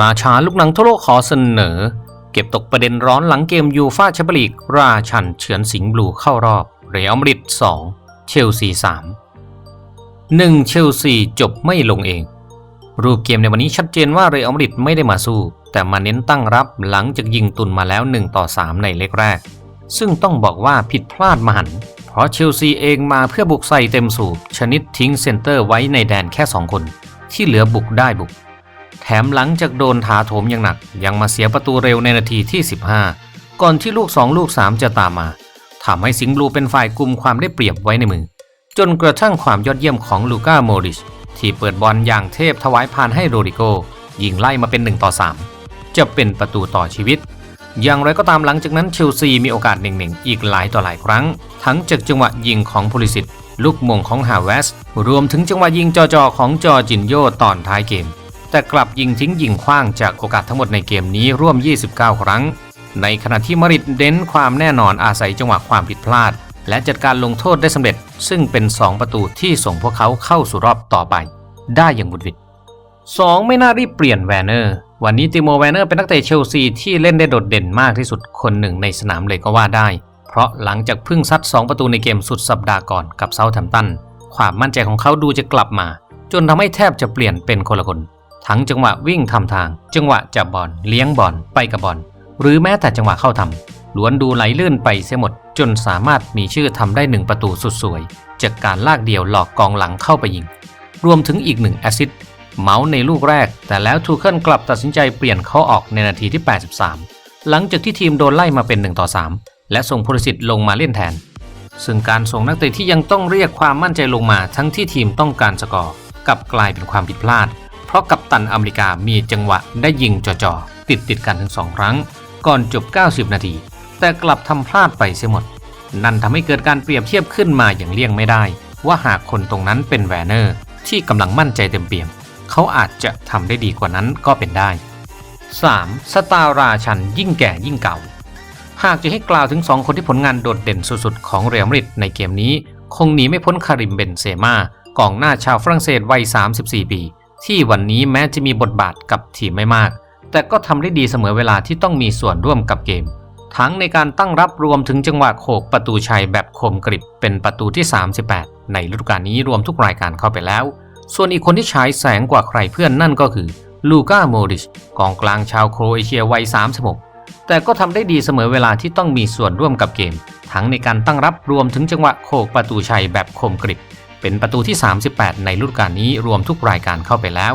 ราชาลูกหนังทั่วโลกขอเสนอ เก็บตกประเด็นร้อนหลังเกมยูฟาแชมเปี้ยนลีกราชันเฉือนสิงห์บลูเข้ารอบเรอัลมาดริด2เชลซี3 1เชลซีจบไม่ลงเอง รูปเกมในวันนี้ชัดเจนว่าเรอัลมาดริดไม่ได้มาสู้ แต่มาเน้นตั้งรับหลังจากยิงตุนมาแล้ว1ต่อ3ในเล็กแรก ซึ่งต้องบอกว่าผิดพลาดมหันต์เพราะเชลซีเองมาเพื่อบุกใส่เต็มสูบชนิดทิ้งเซนเตอร์ไว้ในแดนแค่ 2 คน ที่เหลือบุกได้บุก แถมหลังจากโดนถาโถมอย่างหนัก ยังมาเสียประตูเร็วในนาทีที่ 15 ก่อนที่ลูก 2 ลูก 3 จะตามมาทำให้สิงห์บลูเป็นฝ่ายกุมความได้เปรียบไว้ในมือ จนกระทั่งความยอดเยี่ยมของลูก้าโมริช ที่เปิดบอลอย่างเทพถวายพานให้โรดิโก ยิงไล่มาเป็น 1 ต่อ 3 จะเป็นประตูต่อชีวิต อย่างไรก็ตามหลังจากนั้นเชลซีมีโอกาสหนึ่งๆอีกหลายต่อหลายครั้ง ทั้งจากจังหวะยิงของพูลิสิตลูกมงของฮาเวสรวมถึงจังหวะยิงจอๆของจอจินโยตอนท้ายเกม แต่กลับยิงทิ้งยิงขว้างจากโอกาสทั้งหมดในเกมนี้ร่วม 29 ครั้ง ในขณะที่มาริดเน้นความแน่นอนอาศัยจังหวะความผิดพลาด และจัดการลงโทษได้สำเร็จ ซึ่งเป็น 2 ประตูที่ส่งพวกเขาเข้าสู่รอบต่อไป ได้อย่างบุดวิด 2 ไม่น่ารีบเปลี่ยนแวนเนอร์ วันนี้ติโมแวนเนอร์เป็นนักเตะเชลซีที่เล่นได้โดดเด่นมากที่สุดคนหนึ่งในสนามเลยก็ว่าได้ เพราะหลังจากพิ่งซัด 2 ประตูในเกมสุดสัปดาห์ก่อนกับเซาท์แฮมป์ตันความมั่นใจของเขาดูจะกลับมา จนทำให้แทบจะเปลี่ยนเป็นคนละคน ทั้งจังหวะวิ่งทำทาง จังหวะจับบอลเลี้ยงบอลไปกับบอลหรือแม้แต่จังหวะเข้าทำล้วนดูไหลลื่นไปเสียหมด จนสามารถมีชื่อทำได้หนึ่งประตูสุดสวย จากการลากเดี่ยวหลอกกองหลังเข้าไปยิง รวมถึงอีกหนึ่งแอซิสต์เมาส์ในลูกแรก แต่แล้วทูเคิลกลับตัดสินใจเปลี่ยนเขาออกในนาทีที่ 83 หลังจากที่ทีมโดนไล่มาเป็น1ต่อ3และส่งพลสิทธิ์ลงมาเล่นแทน ซึ่งการส่งนักเตะที่ยังต้องเรียกความมั่นใจลงมาทั้งที่ทีมต้องการสกอร์กลับกลายเป็นความผิดพลาด ราะกัปตันอเมริกามีจังหวะได้ยิงจ่อๆ ติดติดกันถึง2ครั้ง ก่อนจบ 90 นาที แต่กลับทำพลาดไปเสียหมด นั่นทำให้เกิดการเปรียบเทียบขึ้นมาอย่างเลี่ยงไม่ได้ ว่าหากคนตรงนั้นเป็นแวนเนอร์ ที่กำลังมั่นใจเต็มเปี่ยม เขาอาจจะทำได้ดีกว่านั้นก็เป็นได้ 3. สตาร์ราชันยิ่งแก่ยิ่งเก่า หากจะให้กล่าวถึง 2 คนที่ผลงานโดดเด่นสุดๆ ของเรอัลมาดริดในเกมนี้ คงหนีไม่พ้นคาริมเบนเซม่ากองหน้าชาวฝรั่งเศสวัย 34 ปี ที่วันนี้แม้จะมีบทบาทกับทีมไม่มาก แต่ก็ทำได้ดีเสมอเวลาที่ต้องมีส่วนร่วมกับเกม ทั้งในการตั้งรับรวมถึงจังหวะโขกประตูชัยแบบคมกริบเป็นประตูที่ 38 ในฤดูกาลนี้รวมทุกรายการเข้าไปแล้ว ส่วนอีกคนที่ฉายแสงกว่าใครเพื่อนนั่นก็คือลูก้าโมริชกองกลางชาวโครเอเชียวัย 36 แต่ก็ทำได้ดีเสมอเวลาที่ต้องมีส่วนร่วมกับเกม ทั้งในการตั้งรับรวมถึงจังหวะโขกประตูชัยแบบคมกริบ เป็นประตูที่ 38 ในฤดูกาลนี้รวมทุกรายการเข้าไปแล้ว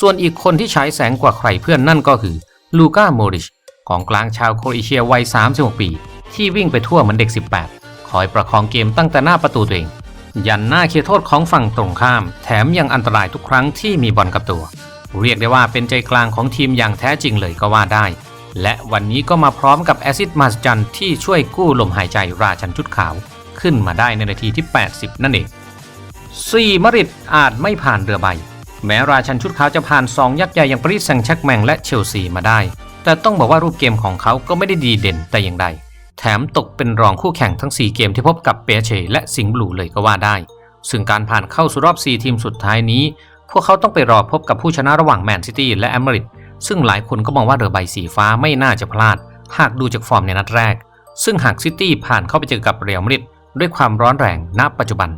ส่วนอีกคนที่ฉายแสงกว่าใครเพื่อนนั่นก็คือลูก้าโมริชกองกลางชาวโครเอเชียวัย 36 ปี ที่วิ่งไปทั่วเหมือนเด็ก 18 คอยประคองเกมตั้งแต่หน้าประตูตัวเอง ยันหน้าเคียร์โทษของฝั่งตรงข้าม แถมยังอันตรายทุกครั้งที่มีบอลกับตัว เรียกได้ว่าเป็นใจกลางของทีมอย่างแท้จริงเลยก็ว่าได้ และวันนี้ก็มาพร้อมกับแอซิดมาสจันที่ช่วยกู้ลมหายใจราชันชุดขาว ขึ้นมาได้ในนาทีที่ 80 นั่นเอง 4. มริดอาจไม่ผ่านเรือใบ แม้ราชันชุดขาวจะผ่าน 2 ยักษ์ใหญ่อย่างปารีสแซงต์แชร์กแมงและเชลซีมาได้ แต่ต้องบอกว่ารูปเกมของเขาก็ไม่ได้ดีเด่นแต่อย่างใด แถมตกเป็นรองคู่แข่งทั้ง 4 เกมที่พบกับเปเชและสิงห์บลูเลยก็ว่าได้ ซึ่งการผ่านเข้าสู่รอบ 4 ทีมสุดท้ายนี้ พวกเขาต้องไปรอพบกับผู้ชนะระหว่างแมนซิตี้และแอมเบริดซึ่งหลายคนก็มองว่าเรือใบสีฟ้าไม่น่าจะพลาด หากดูจากฟอร์มในนัดแรก ซึ่งหากซิตี้ผ่านเข้าไปเจอกับเรอัลมาดริดด้วยความร้อนแรงณปัจจุบัน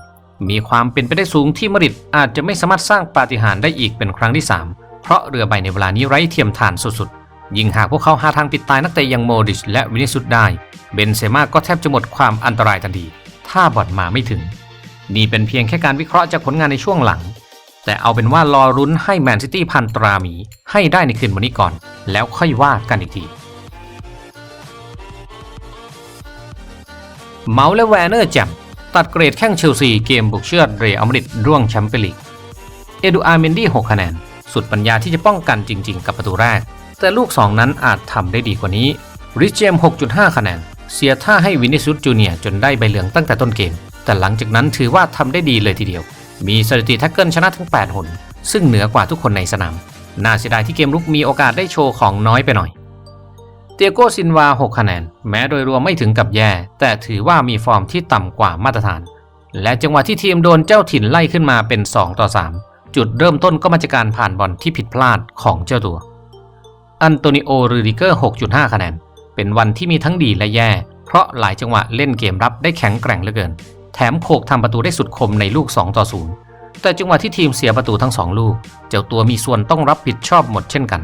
มีความเป็นไปได้สูงที่มริดอาจจะไม่สามารถสร้างปาฏิหาริย์ได้อีกเป็นครั้งที่ 3 เพราะเรือใบในเวลานี้ไร้เทียมทานสุดๆ ยิ่งหากพวกเขาหาทางปิดตายนักเตะอย่างโมดริชและวินิสุดได้ เบนเซม่าก็แทบจะหมดความอันตรายทันที ถ้าบอลมาไม่ถึง นี่เป็นเพียงแค่การวิเคราะห์จากผลงานในช่วงหลัง แต่เอาเป็นว่ารอรุ้นให้แมนซิตี้พันตราหมีให้ได้ในคืนวันนี้ก่อน แล้วค่อยว่ากันอีกทีเมาส์และแวนเนอร์แจม ตัดเกรดแข้งเชลซีเกมบุกเชือดเรอัลมาดริดร่วงแชมเปี้ยนลีก เอดูอาร์เมนดี้ 6 คะแนน สุดปัญญาที่จะป้องกันจริง ๆ กับประตูแรก แต่ลูก 2 นั้นอาจทำได้ดีกว่านี้ ริชเจม 6.5 คะแนน เสียท่าให้วินิสุสจูเนียจนได้ใบเหลืองตั้งแต่ต้นเกม แต่หลังจากนั้นถือว่าทำได้ดีเลยทีเดียว มีสถิติแท็กเกิลชนะทั้ง 8 หน ซึ่งเหนือกว่าทุกคนในสนาม น่าเสียดายที่เกมลุกมีโอกาสได้โชว์ของน้อยไปหน่อย เตียโกซินวา 6 คะแนน แม้โดยรวมไม่ถึงกับแย่ แต่ถือว่ามีฟอร์มที่ต่ำกว่ามาตรฐาน และจังหวะที่ทีมโดนเจ้าถิ่นไล่ขึ้นมาเป็น 2 ต่อ 3 จุดเริ่มต้นก็มาจากการผ่านบอลที่ผิดพลาดของเจ้าตัว อันโตนิโอ รูดิเกอร์ 6.5 คะแนน เป็นวันที่มีทั้งดีและแย่ เพราะหลายจังหวะเล่นเกมรับได้แข็งแกร่งเหลือเกิน แถมโขกทำประตูได้สุดคมในลูก 2 ต่อ 0 แต่จังหวะที่ทีมเสียประตูทั้ง 2 ลูก เจ้าตัวมีส่วนต้องรับผิดชอบหมดเช่นกัน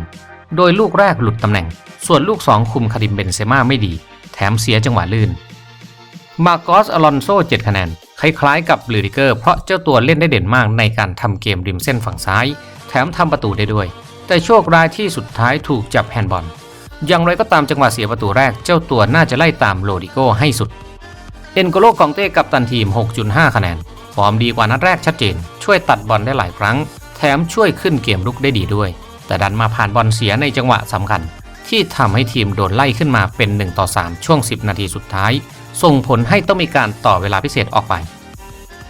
โดยลูกแรกหลุดตำแหน่ง ส่วนลูก 2 คุมคาริมเบนเซม่าไม่ดี แถมเสียจังหวะลื่น มาโกสอลอนโซ 7 คะแนน คล้ายๆกับลูดิเกอร์ เพราะเจ้าตัวเล่นได้เด่นมากในการทำเกมริมเส้นฝั่งซ้าย แถมทำประตูได้ด้วย แต่โชคร้ายที่สุดท้ายถูกจับแฮนด์บอล อย่างไรก็ตามจังหวะเสียประตูแรก เจ้าตัวน่าจะไล่ตามโลดิโกให้สุด เอ็นโกโลกองเต้กับตันทีม 6.5 คะแนน ฟอร์มดีกว่านัดแรกชัดเจน ช่วยตัดบอลได้หลายครั้ง แถมช่วยขึ้นเกมลุกได้ดีด้วย แต่ดันมาผ่านบอลเสียในจังหวะสำคัญ ที่ทำให้ทีมโดนไล่ขึ้นมาเป็น 1 ต่อ 3 ช่วง 10 นาทีสุดท้าย ส่งผลให้ต้องมีการต่อเวลาพิเศษออกไป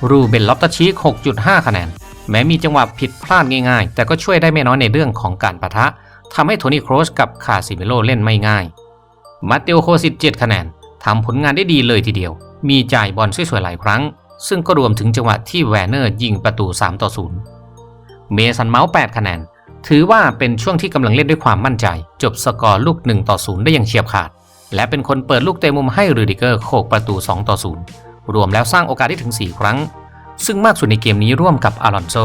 รูเบนลอตตาชีก6.5 คะแนน แม้มีจังหวะผิดพลาดง่ายๆ แต่ก็ช่วยได้ไม่น้อยในเรื่องของการปะทะทำให้โทนี่โครสกับคาซิเมโลเล่นไม่ง่ายมาเตโอโคซิต7คะแนนทำผลงานได้ดีเลยทีเดียว มีจ่ายบอลสวยๆหลายครั้ง ซึ่งก็รวมถึงจังหวะที่แวนเนอร์ยิงประตู 3 ต่อ 0 เมสันเมาส์8คะแนน ถือว่าเป็นช่วงที่กำลังเล่นด้วยความมั่นใจ จบสกอร์ลูก1ต่อ0ได้อย่างเฉียบขาด และเป็นคนเปิดลูกเตะมุมให้รูดิเกอร์โขกประตู2ต่อ0รวมแล้วสร้างโอกาสได้ถึง 4 ครั้ง ซึ่งมากสุดในเกมนี้ร่วมกับอารอนโซ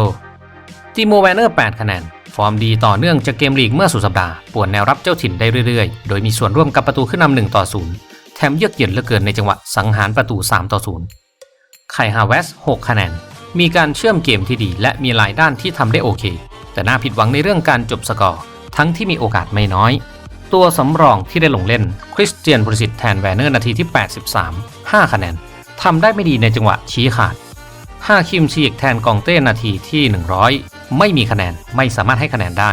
ติโมแวนเนอร์ 8 คะแนน ฟอร์มดีต่อเนื่องจากเกมลีกเมื่อสุดสัปดาห์ป่วนแนวรับเจ้าถิ่นได้เรื่อยๆ โดยมีส่วนร่วมกับประตูขึ้นนำ1ต่อ0แถมเยือกเย็นเหลือเกินในจังหวะสังหารประตู3ต่อ0ไคฮาเวส 6 คะแนน มีการเชื่อมเกมที่ดี และมีหลายด้านที่ทำได้โอเค แต่น่าผิดหวังในเรื่องการจบสกอร์ ทั้งที่มีโอกาสไม่น้อย ตัวสำรองที่ได้ลงเล่น คริสเตียนบริสิตแทนแวนเนอร์นาทีที่ 83 5 คะแนนทำได้ไม่ดีในจังหวะชี้ขาดฮาคิมชีกแทนกองเต้นาทีที่ 100 ไม่มีคะแนนไม่สามารถให้คะแนนได้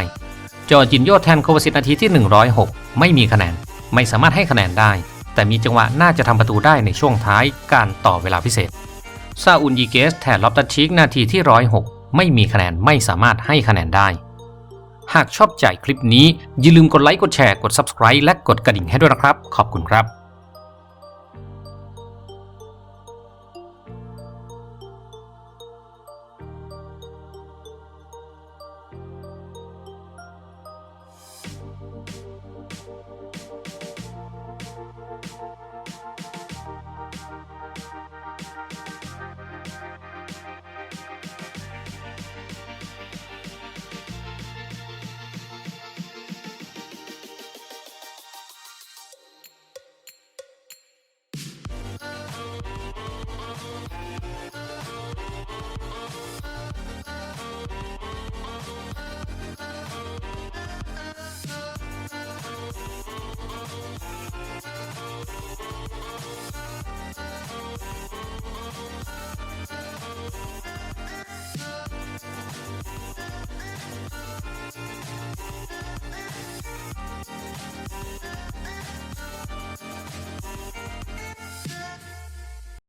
จอจินโยแทนโควาซิตนาทีที่ 106 ไม่มีคะแนนไม่สามารถให้คะแนนได้ แต่มีจังหวะน่าจะทำประตูได้ในช่วงท้ายการต่อเวลาพิเศษซาอุนยีเกสแทนลอฟตัชชิกนาทีที่ 106 ไม่มีคะแนนไม่สามารถให้คะแนนได้ หากชอบใจคลิปนี้อย่าลืมกดไลค์กดแชร์กด Subscribe และกดกระดิ่งให้ด้วยนะครับ ขอบคุณครับ